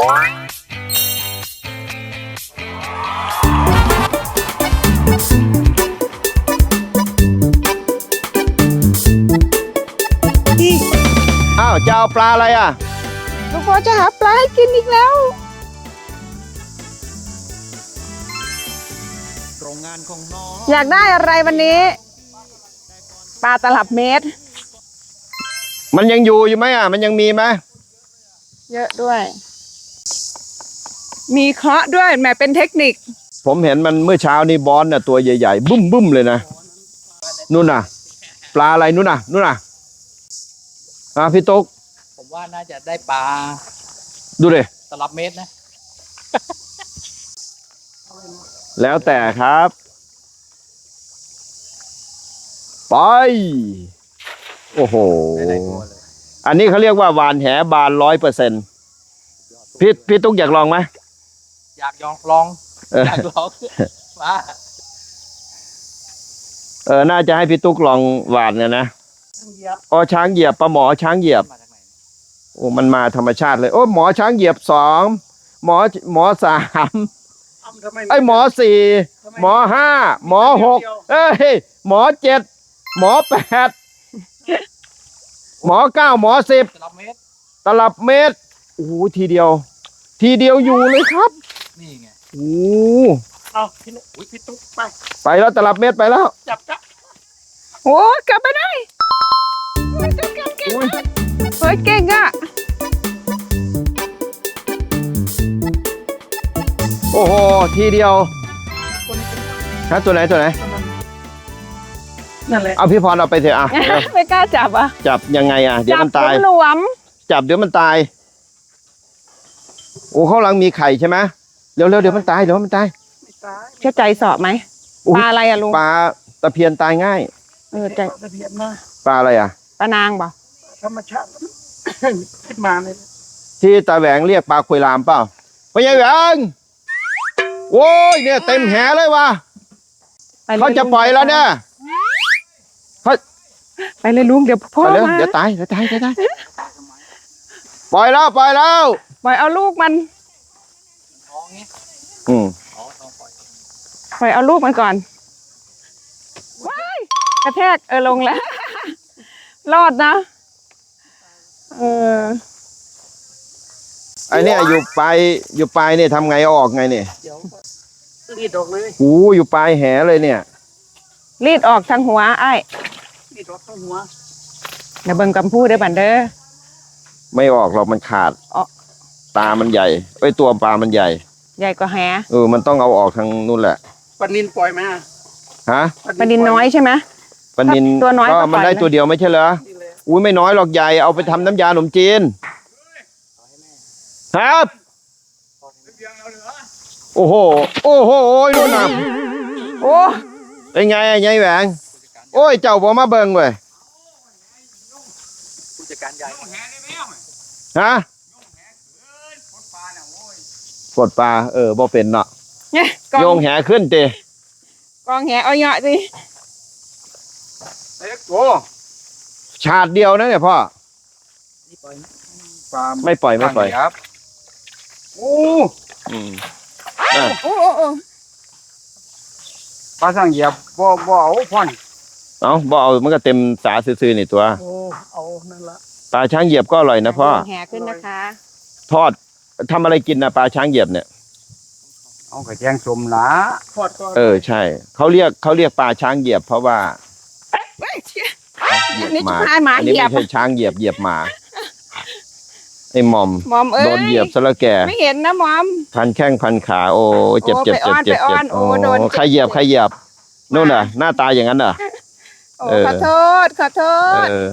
อ้าวจะเอาปลาอะไรอะ หลวงพ่อจะหาปลาให้กินอีกแล้วโรงงานของน้องอยากได้อะไรวันนี้ ปลาตลับเมตร มันยังอยู่อยู่ไหมอะ มันยังมีไหมเยอะด้วย มีเคราะห์ด้วยแหมเป็นเทคนิค ผมเห็นมันเมื่อเช้านี่บอนน่ะตัวใหญ่ๆบุ้มบุ้มๆเลยนะนู่นน่ะ ปลาอะไรนู่นน่ะนู่นน่ะอะพี่ตุ๊กผมว่าน่าจะได้ปลาดูเลยตลับเมตรนะ แล้วแต่ครับ ไป โอ้โห อันนี้เขาเรียกว่าหวานแหบานร้อยเปอร์เซ็นต์พี่พี่ตุ๊กอยากลองไหม อยากยองลองเอออยากลองว่าเออน่าจะให้พี่ตุ๊กลองหวานเนี่ยนะอ๋อช้างเหยียบปลาหมอช้างเหยียบมาจากไหนโอ้มันมาธรรมชาติเลย โอ้หมอช้างเหยียบสองหมอหมอสามไอ้ยหมอสี่หมอห้าหมอหกเอ้ยหมอเจ็ดหมอแปดหมอเก้าหมอสิบตลับเมตรตลับเมตรโอ้โหทีเดียว ทีเดียวอยู่เลยครับ นี่ไงโอ้โหเอาพี่นุอุ้ยพี่ตุ๊กไป ไปแล้วตลับเมตรไปแล้ว จับจ้ะโอ้กลับไปได้เฮ้ยเก่งเก่งอุ้ยเฮ้ยเก่งอะโอ้โหทีเดียวฮะตัวไหนตัวไหน นั่นแหละเอาพี่พรเอาไปเถอะอะเร็วไม่กล้าจับอะจับยังไงอะ เดี๋ยวจัมันตาย หลวมจับเดี๋ยวมันตาย โอ้ข้างหลังมีไข่ใช่ไหม เร็วๆเดี๋ยวมันตายเดี๋ยวมันตายไม่ตายๆเชื่อใจสอบไหมอุ๊ยปลาอะไรอะลุงปลาตะเพียนตายง่ายเออใจตะเพียนมาปลาอะไรอะ ปลานางเปล่าธรรมชาติ ขึ้นมาเลยที่ตาแหวงเรียกปลาคุยลามเปล่าพ่อใหญ่แหวงโว้ยเนี่ยเต็มแหเลยว่ะไปยเขาจะปล่อยแล้วเนี่ยไปเลยลุงเดี๋ยวพ่อไปเร็วมาเดี๋ยวตายเดี๋ยวตายเดี๋ยวตายปล่อยแล้วปล่อยแล้ว ปล่อยเอาลูกมัน ท้องนี้อืมอ๋อท้องปล่อยปล่อยเอาลูกมันก่อน ว้ายกระแทกเออลงแล้ว รอดนะ เออไอเนี่ยอยู่ปลายอยู่ปลายเนี่ยทำไงเอาออกไงเนี่ยเดี๋ยวก็รีดออกเลยหูอยู่ปลายแหเลยเนี่ย รีดออกทางหัวไอ้ายรีดออกทั้งหัวเดี๋ยวเบิ่งกำพูเด้อบันเด้อ ไม่ออกหรอกมันขาด อ๋อ ตามันใหญ่ไอยตัวปลามันใหญ่ ใหญ่กว่าแหเออมันต้องเอาออกทางนู่นแหละปลานินปล่อยมาฮะปลาดินน้อยใช่ไหม ปลานินถ้าตัวน้อยก็ก็มันปล่อยได้นะ ตัวเดียวไม่ใช่เหรอนี่เลยอุ้ยไม่น้อยหรอกใหญ่เอาไปทำน้ำยาขนมจีนครับโอ้โหโอ้โหนู่นน่ะโอ้เป็นไงไอ้ยายแหวงโอ้ยเจ้าบ่มาเบิ่งเว้ยผู้จัดการใหญ่ฮะ กดปลาเออบ่เป็นเนาะเนี่ยกอโยงงแหขึ้นเตกองแหเอาเหยาะสิเล็กโอ้ฉาดเดียวนะเนี่ยพ่อนี่ปล่อยนะปลาไม่ปล่อยไม่ปล่อยครับโอ้อืมโอ้โอ้โอ้ปลาสั่งเหยียบบ่บ่เอาพ่อนเอาบ่เอามันก็เต็มสาซื่อๆนี่ตัวโอ้เอานั่นละปลาช้างเหยียบก็อร่อยนะพ่อแหขึ้นนะคะ ทอด ทำอะไรกินนะปลาช้างเหยียบเนี่ย เอากระแจงสมหละทอดก็เออใช่เขาเรียกเขาเรียกปลาช้างเหยียบเพราะว่าเฮ้ยเชี่ย เหยียบนี่หมาจะพาหมาอันนี้เหยียบ ไม่ใช่ช้างเหยียบเหยียบหมาไอ้หมอมหมอมเอ้ยโดนเหยียบซะแล้วแกไม่เห็นนะหมอม พันแข้งพันขา โอ้เจ็บโอ้เจ็บไปอ้เจ็บอนเจ็บไปอ้เจ็อบนโอ้โดนใครเหยียบใครเหยียบนู่นน่ะ หน้าตาอย่างนั้นเหรอโอ้เออ ขอโทษขอโทษ เออ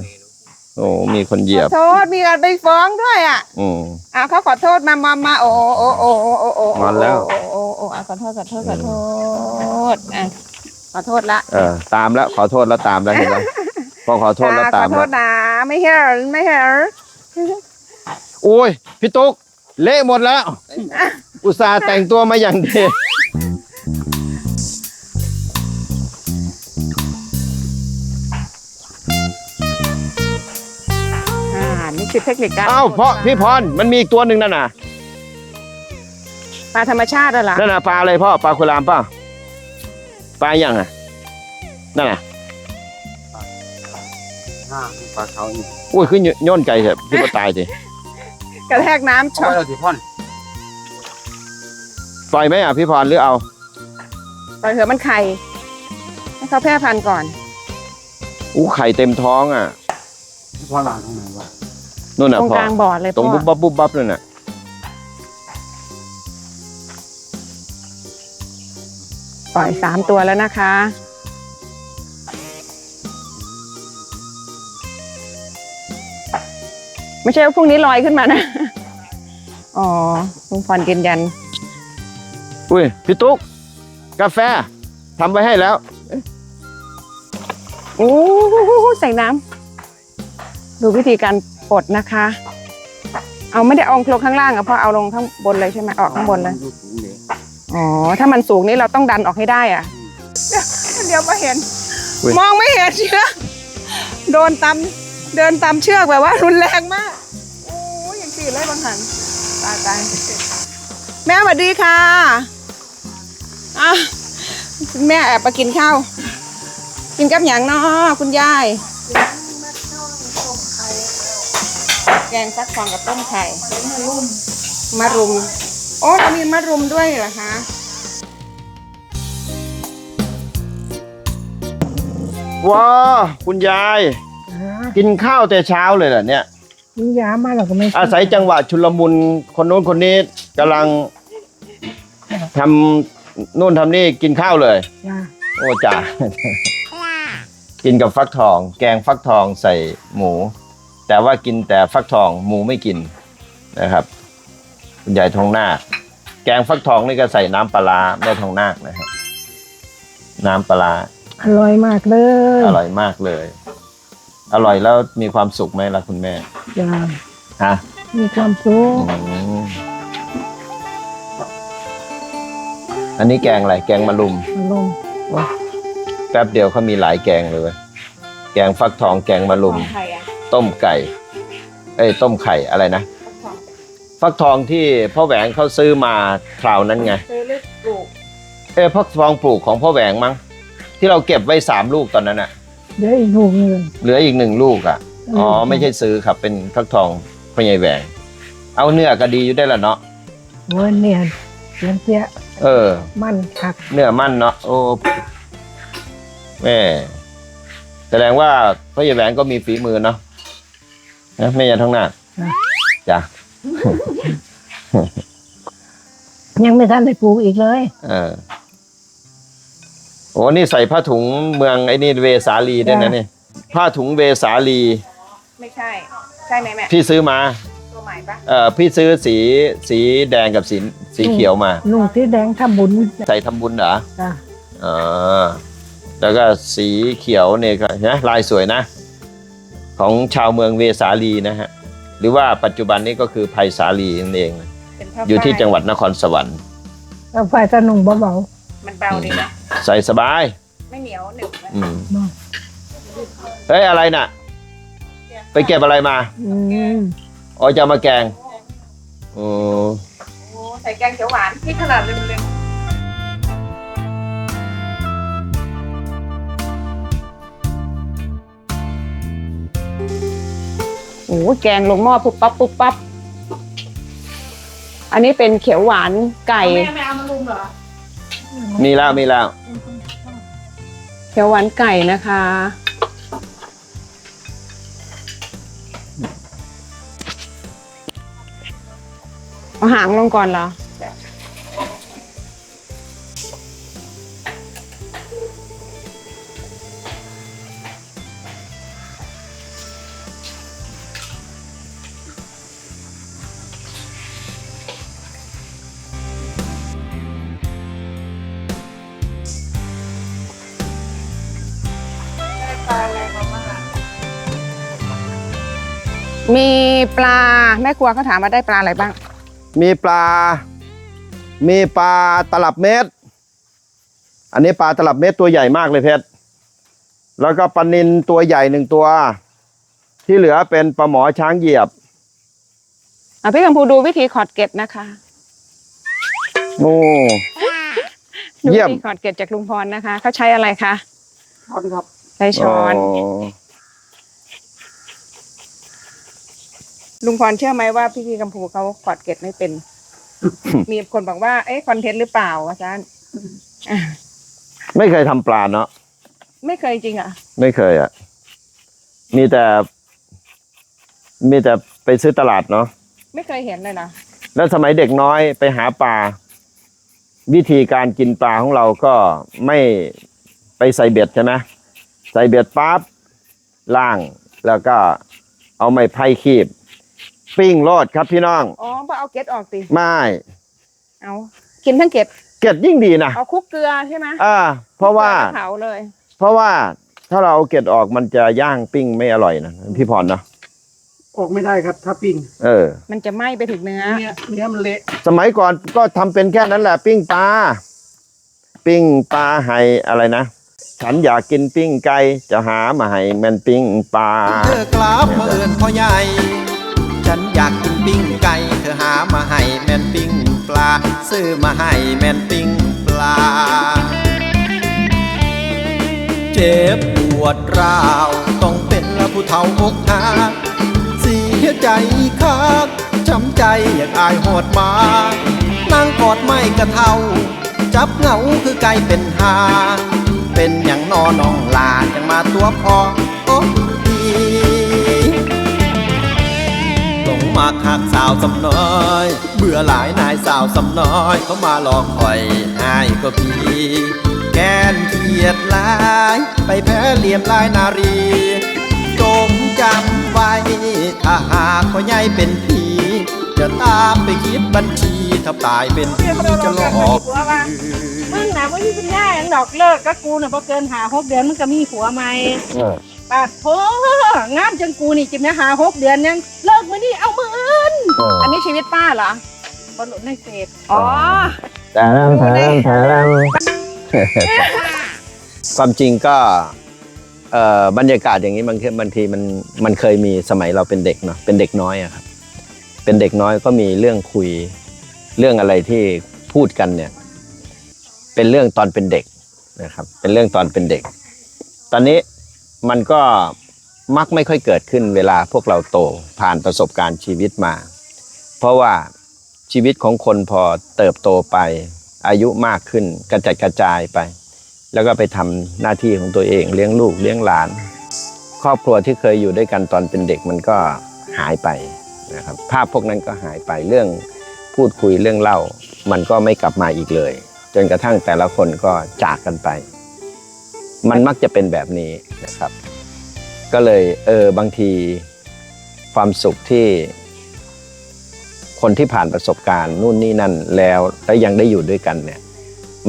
โอ้มีคนเหยีขยอบ โทษมีการไปฟ้องด้วยอะอืมอ้าวเขาขอโทษมามามาโอ้โอ้โอ้โอ้โอ้โอ้งอนแล้ว โอ้โอ้โอ้อะขอโทษขอโทษขอโทษอะขอโทษละเออ ตามแล้วขอโทษแล้วตามแล้วเห็นไหมพอขอโทษแล้วจ้ตามขอโทแล้วษนะไม่เห็นไม่เห็นโอ้ยพี่ตุ๊กเละหมดแล้ว อุตส่าห์แต่งตัวมาอย่างดี คือเทคนิคการเอ้าเพราะพี่พรมันมีอีกตัวหนึ่งนั่นน่ะปลาธรรมชาติอะล่ะนั่นน่ะปลาอะไรพ่อปลาคุรามเปล่าปลาอย่างอะนั่นน่ะห้าปลาเขาอุ้ยขึ้นย่นใจเถอะพี่ก็ตายสิกระแทกน้ำช็อล่อยตเราสิพ่อนปล่อยไหมอะพี่พรหรือเอาปล่อยเถอะมันไข่ให้เขาแพร่พันธุ์ก่อนอู้ไข่เต็มท้องอะพ่อหลานตรงไหนวะ นู่นน่ะตรงพ่อกลางบ่อเลยตรงพ่อบุ๊บบับบุ๊บบับนั่นน่ะปล่อยสามตัวแล้วนะคะ ไม่ใช่ว่าพรุ่งนี้ลอยขึ้นมานะ อ๋อลุงพรยืนยัน อุ้ยพี่ตุ๊กกาแฟทำไว้ให้แล้วโอ้ใส่น้ำดูวิธีการ ปลดนะคะ เอาไม่ได้เอาลงข้างล่างอะเพราะเอาลงข้างบนเลยใช่ไหมออกข้างบนเลย ดูสูงเลยอ๋อ ถ้ามันสูงนี่เราต้องดันออกให้ได้อะเดี๋ยวมาเห็น อุ๊ย มองไม่เห็นเชือกโดนตำเดินตามเชือกแบบว่ารุนแรงมาก โอ้ยอย่างสี่เลยบางหันตายตายแม่สวัสดีค่ะอะแม่แอบมากินข้าว กินกับหยังเนาะคุณยายแกงฟักทองกับต้มไข่มะรุม โอ้เรามีมะรุมด้วยเหรอคะว้าคุณยาย กินข้าวแต่เช้าเลยเหรอเนี่ยมียามาเราก็ไม่อาศัยจังหวะชุลมุนคนโน้นคนนี้กำลังทำนู่นทำนี่กินข้าวเลยยาโอ้จ่ากินกับฟักทอง แกงฟักทองใส่หมู แต่ว่ากินแต่ฟักทองหมูไม่กินนะครับคุณยายทองนาคแกงฟักทองนี่ก็ใส่น้ำปลาร้าแม่ทองนาคนะครับน้ำปลาร้าอร่อยมากเลยอร่อยมากเลย อร่อยแล้วมีความสุขไหมล่ะคุณแม่ยาฮะมีความสุขอืมอันนี้แกงอะไรแกงมะรุมอารมณ์แป๊บเดียวเขามีหลายแกงเลยเว้ยแกงฟักทองแกงมะรุมไข่อะ ต้มไก่เอ้ยต้มไข่อะไรนะฟักทองที่พ่อแหวงเขาซื้อมาคราวนั้นไงซื้อหรือปลูกเอ้ยฟักทองปลูกของพ่อแหวงมั้งที่เราเก็บไว้สามลูกตอนนั้นอะเดี๋ยวอีกลูกหนึงเหลืออีกหนึ่งลูกอะอ๋อไม่ใช่ซื้อครับเป็นฟักทองพ่อใหญ่แหวง เอาเนื้อก็ดีอยู่ได้ละเนาะโอ้ยเนี่ยเสียงเสียเออ มันคักเนื้อมั่นเนาะโอ้แม่แสดงว่าพ่อใหญ่แหวงก็มีฝีมือเนาะ นะแม่ยาท้องหน้าจ้ะยังไม่ทันได้ปลูกอีกเลย เออโอ้นี่ใส่ผ้าถุงเมืองไอ้นี่เวสาลีด้วยนะนี่ผ้าถุงเวสาลี ไม่ใช่ ใช่ไหมแม่พี่ซื้อมาตัวใหม่ปะเอ่อพี่ซื้อสีสีแดงกับสีสีเขียวมาลุงที่แดงทำบุญใส่ทำบุญเหรอจ้ะอ๋อแล้วก็สีเขียวเนี่ยก็นะลายสวยนะ ของชาวเมืองเวสาลีนะฮะหรือว่าปัจจุบันนี้ก็คือไพศาลีนั่นเองนะเป็นผ้าอยู่ที่ฝ้ายจังหวัดนครสวรรค์เอาไฟตะนุงเบามันเบาดีนะใส่สบาย ไม่เหนียวหนึบนะอืมๆเนาะเฮ้ยอะไรน่ะ ไปเก็บอะไรมาอืมอ๋อจะเอามาแกงโอ้โอ้ใส่แกงเขียวหวานที่ขนาดเล็กๆ อ้แกงลงหม้อปุ๊บปั๊บปุ๊บปั๊บอันนี้เป็นเขียวหวานไก่มีแล้วมีแล้ว เขียวหวานไก่นะคะ เอาหางลงก่อนเหรอ มีปลาแม่ครัวเขาถามว่าได้ปลาอะไรบ้าง มีปลา มีปลาตลับเม็ด อันนี้ปลาตลับเม็ดตัวใหญ่มากเลยเพชร แล้วก็ปลานินตัวใหญ่หนึ่งตัว ที่เหลือเป็นปลาหมอช้างเหยียบอะพี่กัมพูดูวิธีขอดเกล็ดนะคะโอ้ ดูเยี่ยมที่ขอดเกล็ดจากลุงพรนะคะ เขาใช้อะไรคะช้อนครับ ใช้ช้อน ลุงพรเชื่อไหมว่าพี่พี่กัมพูเขาขอดเกล็ดไม่เป็น มีคนบอกว่าเอ๊ะคอนเทนต์หรือเปล่าอาจารย์ไม่เคยทำปลาเนาะไม่เคยจริงอะ ไม่เคยอะ มีแต่ มีแต่ไปซื้อตลาดเนาะไม่เคยเห็นเลยนะแล้วสมัยเด็กน้อยไปหาปลา วิธีการกินปลาของเราก็ไม่ไปใส่เบ็ดใช่ไหมใส่เบ็ดปั๊บล่างแล้วก็เอาไม้ไผ่คีบ ปิ้งโลดครับพี่น้อง อ๋อพอเอาเกล็ดออกติไม่ เอากินทั้งเกล็ดเกล็ดยิ่งดีนะเอาคลุกเกลือใช่ไหมอ่า เพราะว่าคลุกเกลือแล้เผาเลย เพราะว่าถ้าเราเอาเกล็ดออกมันจะย่างปิ้งไม่อร่อยนะพี่พรเนาะออกไม่ได้ครับถ้าปิ้งเออ มันจะไหม้ไปถึงเนื้อ เนื้อเนื้อมันเละสมัยก่อนก็ทำเป็นแค่นั้นแหละปิ้งปลาปิ้งปลาไห้อะไรนะ ฉันอยากกินปิ้งไก่จะหามาให้แมันปิ้งปลา เธอกลับมาเอินพ่อใหญ่ ฉันอยากกินปิ้งไก่เธอหามาให้แม่นปิ้งปลา ซื้อมาให้แม่นปิ้งปลา เจ็บปวดร้าวต้องเป็นละผู้เฒ่าอกหักเสียใจคักช้ำใจอยากอายโหดมานั่งกอดไม่กระเทาจับเหงาคือไก่เป็นหา เป็นอย่างนอน้องลาจังมาตัวพอโอ้ มาคักสาวสำน้อย เบื่อหลายนายสาวสำน้อย เขามาหลอกคอยอายก็พี่แกนเกียดหลาย ไปแพ้เหลี่ยมลายนารีจงจำไว้ ถ้าหากพ่อใหญ่เป็นผีจะตามไปคิดบัญชีถ้าตายเป็นผีจะหลอกมึงนะว่าที่เป็นย่าอย่างดอกเลิกก็กูน่ะพอเกินหาหกเดือนมึงก็มีผัวใหม่ปาดโถงามจังกูนี่จิมเนี่ยหาหกเดือนยังเลิกมานี่ เอามืออื่นอันนี้ชีวิตป้าเหรอบนหลุดในเฟซอ๋อ แต่แล้วแต่แล้วแต่แล้วความจริงก็เอ่อบรรยากาศอย่างนี้บางทีบางทีมันมันเคยมีสมัยเราเป็นเด็กเนาะเป็นเด็กน้อยอะครับ เป็นเด็กน้อยก็มีเรื่องคุยเรื่องอะไรที่พูดกันเนี่ย เป็นเรื่องตอนเป็นเด็กนะครับ เป็นเรื่องตอนเป็นเด็ก ตอนนี้มันก็ มักไม่ค่อยเกิดขึ้นเวลาพวกเราโตผ่านประสบการณ์ชีวิตมา เพราะว่าชีวิตของคนพอเติบโตไป อายุมากขึ้นกระจัดกระจายไป แล้วก็ไปทำหน้าที่ของตัวเองเลี้ยงลูกเลี้ยงหลาน ครอบครัวที่เคยอยู่ด้วยกันตอนเป็นเด็กมันก็หายไปนะครับภาพพวกนั้นก็หายไปเรื่องพูดคุยเรื่องเล่า มันก็ไม่กลับมาอีกเลย จนกระทั่งแต่ละคนก็จากกันไป มันมักจะเป็นแบบนี้นะครับ ก็เลยเออบางทีความสุขที่ คนที่ผ่านประสบการณ์นู่นนี่นั่นแล้วแล้วยังได้อยู่ด้วยกันเนี่ย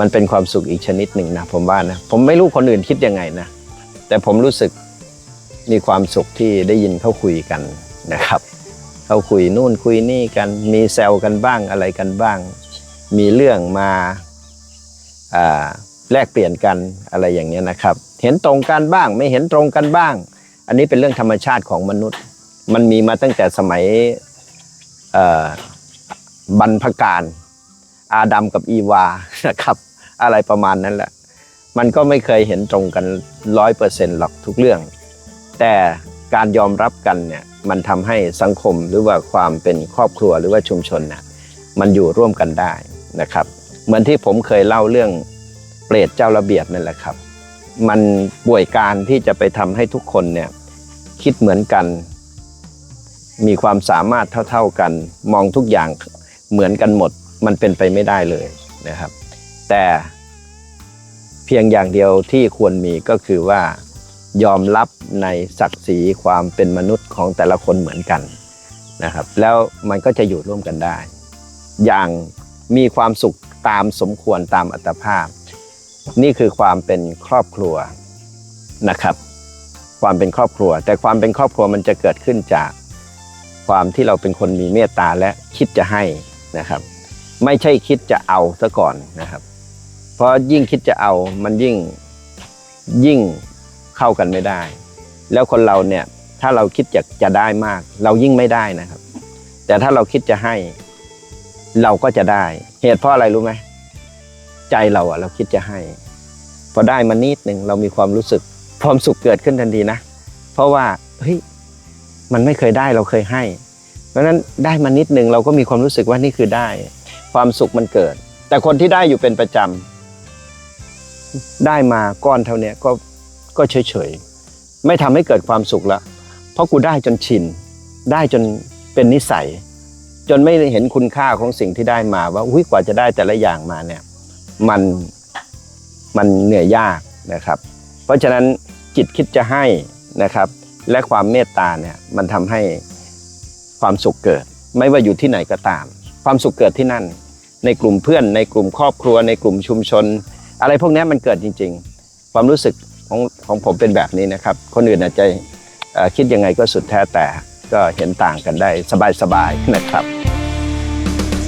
มันเป็นความสุขอีกชนิดหนึ่งนะผมว่านะผมไม่รู้คนอื่นคิดยังไงนะแต่ผมรู้สึกมีความสุขที่ได้ยินเขาคุยกันนะครับเขาคุยนู่นคุยนี่กันมีแซวกันบ้างอะไรกันบ้าง มีเรื่องมาแลกเปลี่ยนกันอะไรอย่างเงี้ยนะครับ เห็นตรงกันบ้างไม่เห็นตรงกันบ้าง อันนี้เป็นเรื่องธรรมชาติของมนุษย์ มันมีมาตั้งแต่สมัยบรรพการ อาดัมกับอีวานะครับ อะไรประมาณนั้นแหละ มันก็ไม่เคยเห็นตรงกันร้อยเปอร์เซ็นต์หรอกทุกเรื่อง แต่การยอมรับกันเนี่ยมันทำให้สังคมหรือว่าความเป็นครอบครัวหรือว่าชุมชนเนี่ยมันอยู่ร่วมกันได้นะครับ เหมือนที่ผมเคยเล่าเรื่องเปรตเจ้าระเบียบนั่นแหละครับ มันป่วยการที่จะไปทำให้ทุกคนเนี่ย คิดเหมือนกัน มีความสามารถเท่าๆกัน มองทุกอย่างเหมือนกันหมด มันเป็นไปไม่ได้เลยนะครับ แต่เพียงอย่างเดียวที่ควรมีก็คือว่ายอมรับในศักดิ์ศรีความเป็นมนุษย์ของแต่ละคนเหมือนกันนะครับ แล้วมันก็จะอยู่ร่วมกันได้ อย่างมีความสุขตามสมควรตามอัตภาพ นี่คือความเป็นครอบครัวนะครับ ความเป็นครอบครัว แต่ความเป็นครอบครัวมันจะเกิดขึ้นจากความที่เราเป็นคนมีเมตตาและคิดจะให้นะครับ ไม่ใช่คิดจะเอาซะก่อนนะครับ เพราะยิ่งคิดจะเอามันยิ่งยิ่งเข้ากันไม่ได้ แล้วคนเราเนี่ยถ้าเราคิดอยากจะได้มาก เรายิ่งไม่ได้นะครับ แต่ถ้าเราคิดจะให้ เราก็จะได้ เหตุเพราะอะไรรู้ไหมใจเราอะเราคิดจะให้ พอได้มานิดหนึ่งเรามีความรู้สึก ความสุขเกิดขึ้นทันทีนะ เพราะว่าเฮ้ยมันไม่เคยได้เราเคยให้ เพราะนั้นได้มานิดนึงเราก็มีความรู้สึกว่านี่คือได้ ความสุขมันเกิด แต่คนที่ได้อยู่เป็นประจำได้มาก้อนเท่านี้ก็ก็เฉยเฉยๆไม่ทำให้เกิดความสุขละเพราะกูได้จนชิน ได้จนเป็นนิสัย จนไม่เห็นคุณค่าของสิ่งที่ได้มาว่าอุ้ยกว่าจะได้แต่ละอย่างมาเนี่ยมันมันเหนื่อยยากนะครับ เพราะฉะนั้น จิตคิดจะให้นะครับ และความเมตตาเนี่ยมันทำให้ความสุขเกิด ไม่ว่าอยู่ที่ไหนก็ตาม ความสุขเกิดที่นั่น ในกลุ่มเพื่อน ในกลุ่มครอบครัว ในกลุ่มชุมชน อะไรพวกนี้มันเกิดจริง ๆ ความรู้สึกของของผมเป็นแบบนี้นะครับ คนอื่นอาจจะเอ่อคิดยังไงก็สุดแท้แต่ก็เห็นต่างกันได้สบายๆนะครับ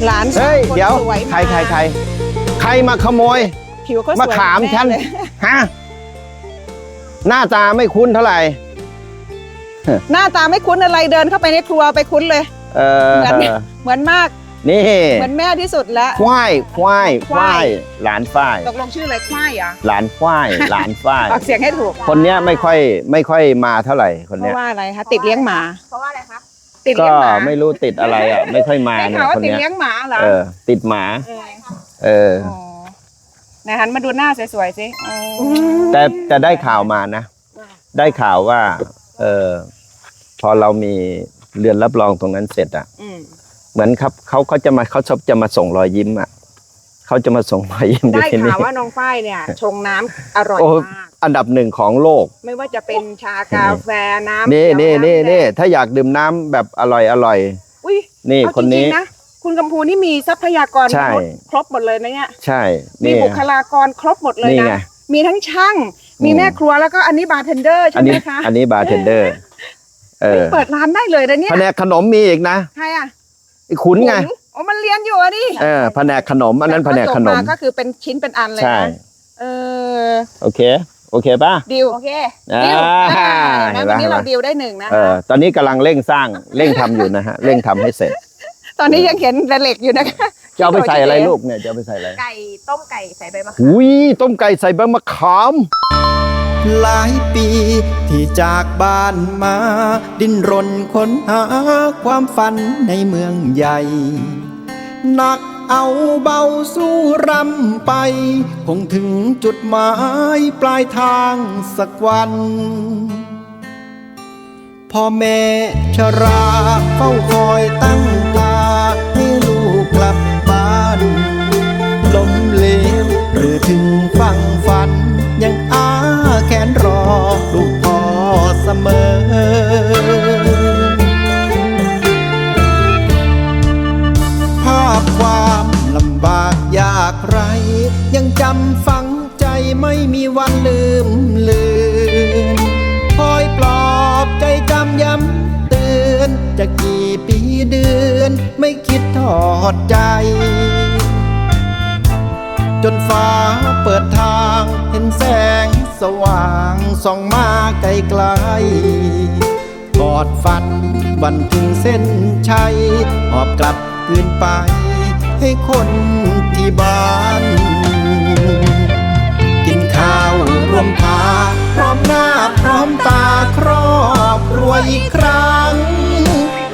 หลานสาวเฮ้ยคนเดี๋ยวสวยใครใครใครใครมาขโมยผิวก็สวยมาขามแฉันเลยฮะ หน้าตาไม่คุ้นเท่าไหร่ หน้าตาไม่คุ้นอะไรเดินเข้าไปในครัวไปคุ้นเลย เออ เหมือนเหมือนมาก นี่เหมือนแม่ที่สุดแล้วควายควายควายหลานฝ้ายตกลงชื่ออะไรควายเหรอะหลานฝ้ายหลานฝ้ายออกเสียงให้ถูก คนเนี้ยไม่ค่อยไม่ค่อยมาเท่าไหร่คนเพเนี้ยราะว่าอะไรคะติดเลี้ยงหมา เพราะว่าอะไรคะติดก็เลี้ยงหมาไม่รู้ติดอะไรอะ ไม่ค่อยมาได้เนี่ยข่าวว่าคนติดเนี้ยเลี้ยงหมาเหรอเออ ติดหมา เออ เออ อ๋อ ไหนหันมาดูหน้าสวยๆสิอ๋อแต่แต่ได้ข่าวมานะ ได้ข่าวว่าเออพอเรามีเรือนรับรองตรงนั้นเสร็จอะ อืมเหมือนครับเขาเขาจะมาเขาชอบจะมาส่งรอยยิ้มอะเขาจะมาส่งรอยยิ้มอยู่ได้ที่นี่ ข่าวว่าน้องฝ้ายเนี่ยชงน้ำอร่อยโอ้ มาก อันดับหนึ่งของโลก ไม่ว่าจะเป็นชากาแฟน้ำนี่เขีนี่ยวนี่ำแดงนี่ถ้าอยากดื่มน้ำแบบอร่อยอร่อย อุ้ยนี่เอาคนนี้จริงๆนะ คุณกำพูนี่มีทรัพยากรใช่ มนุษย์ครบหมดเลยนะเนี่ย ใช่มีนี่ บุคลากรครบหมดเลยนี่ไง นะ มีทั้งช่าง มีอืมแม่ครัวแล้วก็อันนี้บาร์เทนเดอร์ใช่อันไหมนี้คะอันนี้บาร์เทนเดอร์ เออเปิดร้านได้เลยนะเนี่ย แผนกขนมมีอีกนะใครอะไอ้ขุนไง ขุโอ้มันเรียนอยู่อะดิเออแผนกขนม อันนั้นแผนกขนม ก็คือเป็นชิ้นเป็นอันเลยใช่ นะเออโอเค โอเคป่ะ ดิวโอเคอ่าดิวอ่าเห็นวัปะนนี้เราดิวได้หนึ่งนะเออตอนนี้กำลังเร่งสร้าง เร่งทำอยู่นะฮะ เร่งทำให้เสร็จ ตอนนี้ยังเห็นแต่เหล็กอยู่นะคะจะเอาไปใส่อะไรลูกเนี่ยจะเอาไปใส่อะไรไก่ต้มไก่ใส่ใบมะขามหุยต้มไก่ใส่ใบมะขาม หลายปีที่จากบ้านมา ดิ้นรนค้นหาความฝันในเมืองใหญ่หนักเอาเบาสู้รำไป คงถึงจุดหมายปลายทางสักวัน พ่อแม่ชราเฝ้าคอยตั้งตา ล้มเหลวหรือถึงฟังฝัน ยังอาแขนรอลูกพ่อเสมอภาพความลำบากยากไร ยังจำฝังใจไม่มีวันลืมลือนคอยปลอบใจจำย้ำเตือนจะกี่ปีเดือน ไม่คิดทอดใจ นฟ้าเปิดทางเห็นแสงสว่างส่องมาไกลไกลกอดฝันวันถึงเส้นชัยหอบกลับคืนไป ให้คนที่บ้านกินข้าวรวมพาพร้อมหน้าพร้อมตาครอบครัวอีกครั้ง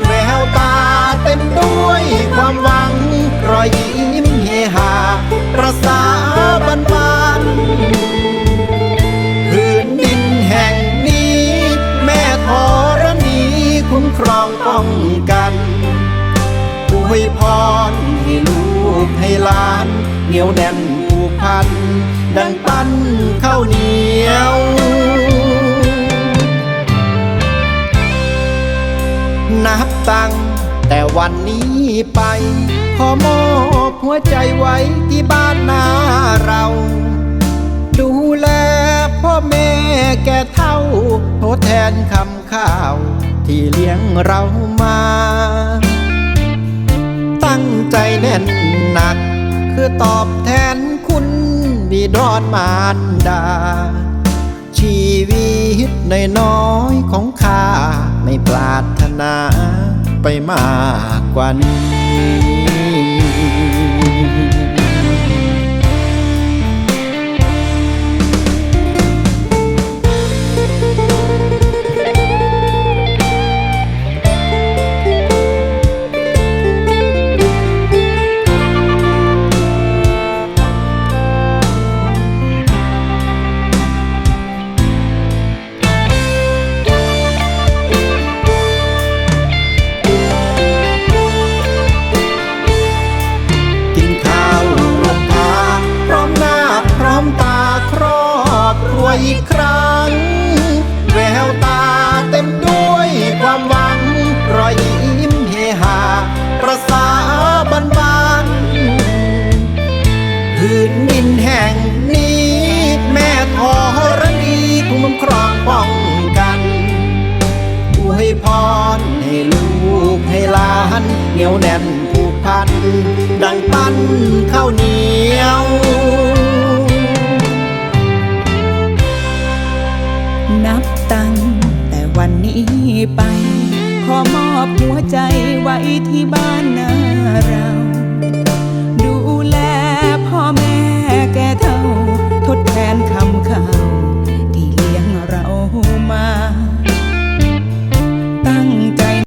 แววตาเต็มด้วยความหวังรอยยิ้ม ประสาบันบานพื้นดินแห่งนี้ แม่ธรณีคุ้มครองป้องกันอวยพรให้ลูกให้หลาน เหนียวแน่นผูกพัน ดังปั้นข้าวเหนียวนับตั้ง แต่วันนี้ไป ขอมอบหัวใจไว้ที่บ้านนาเรา ดูแลพ่อแม่แก่เท่าทดแทนคำข้าว ที่เลี้ยงเรามา ตั้งใจแน่นหนัก คือตอบแทนคุณบิดอนมารดา ชีวิตในน้อยๆของข้าไม่ปรารถนา ไปมากกว่านี้ งนี้ แม่ธรณีคุ้มครองป้องกันอวยพรให้ลูกให้หลานเหนียวแน่นผูกพัน ดังปั้นข้าวเหนียวนับตั้งแต่วันนี้ไป ขอมอบหัวใจไว้ที่บ้านนารา and come.